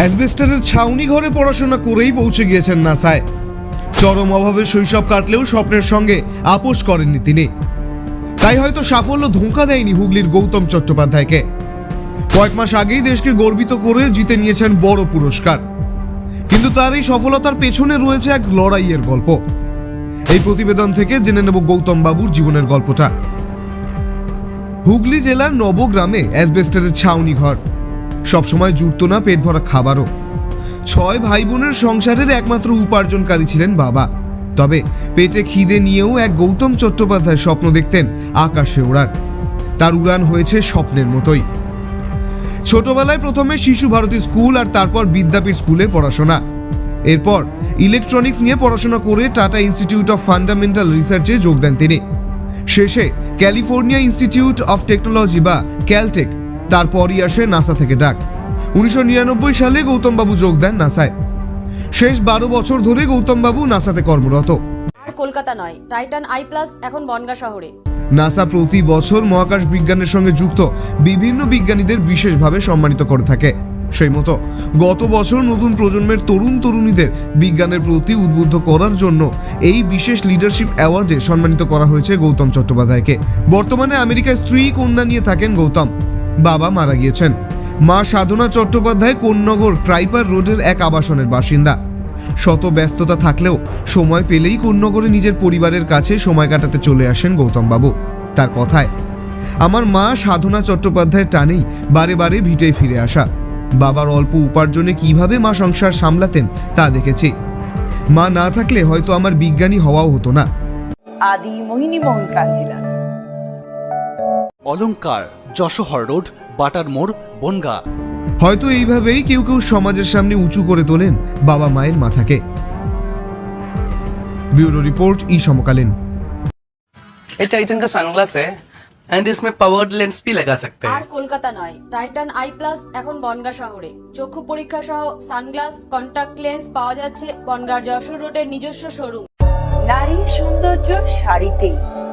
অ্যাসবেস্টারের ছাউনি ঘরে পড়াশোনা করেই পৌঁছে গিয়েছেন নাসায়। চরম অভাবে শৈশব কাটলেও স্বপ্নের সঙ্গে আপোষ করেননি তিনি। তাই হয়তো সাফল্য ধোঁকা দেয়নি হুগলির গৌতম চট্টোপাধ্যায়কে। কয়েক মাস আগেই দেশকে গর্বিত করে জিতে নিয়েছেন বড় পুরস্কার। কিন্তু তার এই সফলতার পেছনে রয়েছে এক লড়াইয়ের গল্প। এই প্রতিবেদন থেকে জেনে নেব গৌতম বাবুর জীবনের গল্পটা। হুগলি জেলার নবগ্রামে অ্যাসবেস্টারের ছাউনি ঘর। সবসময় জুটতো না পেট ভরা খাবারও। ছয় ভাই বোনের সংসারের একমাত্র উপার্জনকারী ছিলেন বাবা। তবে পেটে খিদে নিয়েও এক গৌতম চট্টোপাধ্যায় স্বপ্ন দেখতেন আকাশে ওড়ার। তার উড়ান হয়েছে স্বপ্নের মতোই। ছোটবেলায় প্রথমে শিশু ভারতী স্কুল আর তারপর বিদ্যাপীঠ স্কুলে পড়াশোনা। এরপর ইলেকট্রনিক্স নিয়ে পড়াশোনা করে টাটা ইনস্টিটিউট অফ ফান্ডামেন্টাল রিসার্চে যোগ দেন তিনি। শেষে ক্যালিফোর্নিয়া ইনস্টিটিউট অফ টেকনোলজি বা ক্যালটেক তারপরই আসে নাসা থেকে ডাক। উনিশশো নিরানব্বই সালে গৌতমবাবু যোগ দেন নাসায়। শেষ বারো বছর ধরে গৌতমবাবু নাসাতে কর্মরত। আর কলকাতা নয় টাইটান আই প্লাস এখন বনগা শহরে। নাসা প্রতি বছর মহাকাশ বিজ্ঞানের সঙ্গে যুক্ত বিভিন্ন বিজ্ঞানীদের বিশেষভাবে সম্মানিত করে থাকে। সেই মতো গত বছর নতুন প্রজন্মের তরুণ তরুণীদের বিজ্ঞানের প্রতি উদ্বুদ্ধ করার জন্য এই বিশেষ লিডারশিপ অ্যাওয়ার্ডে সম্মানিত করা হয়েছে গৌতম চট্টোপাধ্যায়কে। বর্তমানে আমেরিকায় স্ত্রী কন্যা নিয়ে থাকেন গৌতম। বাবা মারা গিয়েছেন। মা সাধনা চট্টোপাধ্যায় কোন্নগর ক্রাইপার রোডের এক আবাসনের বাসিন্দা। শত ব্যস্ততা থাকলেও সময় পেলেই কোন্নগরে নিজের পরিবারের কাছে সময় কাটাতে চলে আসেন গৌতম বাবু তার কথায়, আমার মা সাধনা চট্টোপাধ্যায়ের টানেই বারে বারে ভিটেই ফিরে আসা। বাবার অল্প উপার্জনে কীভাবে মা সংসার সামলাতেন তা দেখেছি। মা না থাকলে হয়তো আমার বিজ্ঞানী হওয়াও হতো না। আদি মোহিনী মোহন কাঞ্জিলাল অলংকার যশোহর রোড বাটার মোড় বনগা হয়তো এইভাবেই কেউ কেউ সমাজের সামনে উঁচু করে তোলেন বাবা মায়ের মাথাকে ব্যুরো রিপোর্ট ই সমকালীন ये टाइटन का सनग्लास है एंड इसमें पावर्ड लेंस भी लगा सकते আর हैं কলকাতা নয় টাইটান আই প্লাস এখন বনগা শহরে চক্ষু পরীক্ষা সহ সানগ্লাস কন্টাক্ট লেন্স পাওয়া যাচ্ছে বনগার যশোর রোডের নিজস্ব শোরুম নারীর সৌন্দর্য শাড়িতেই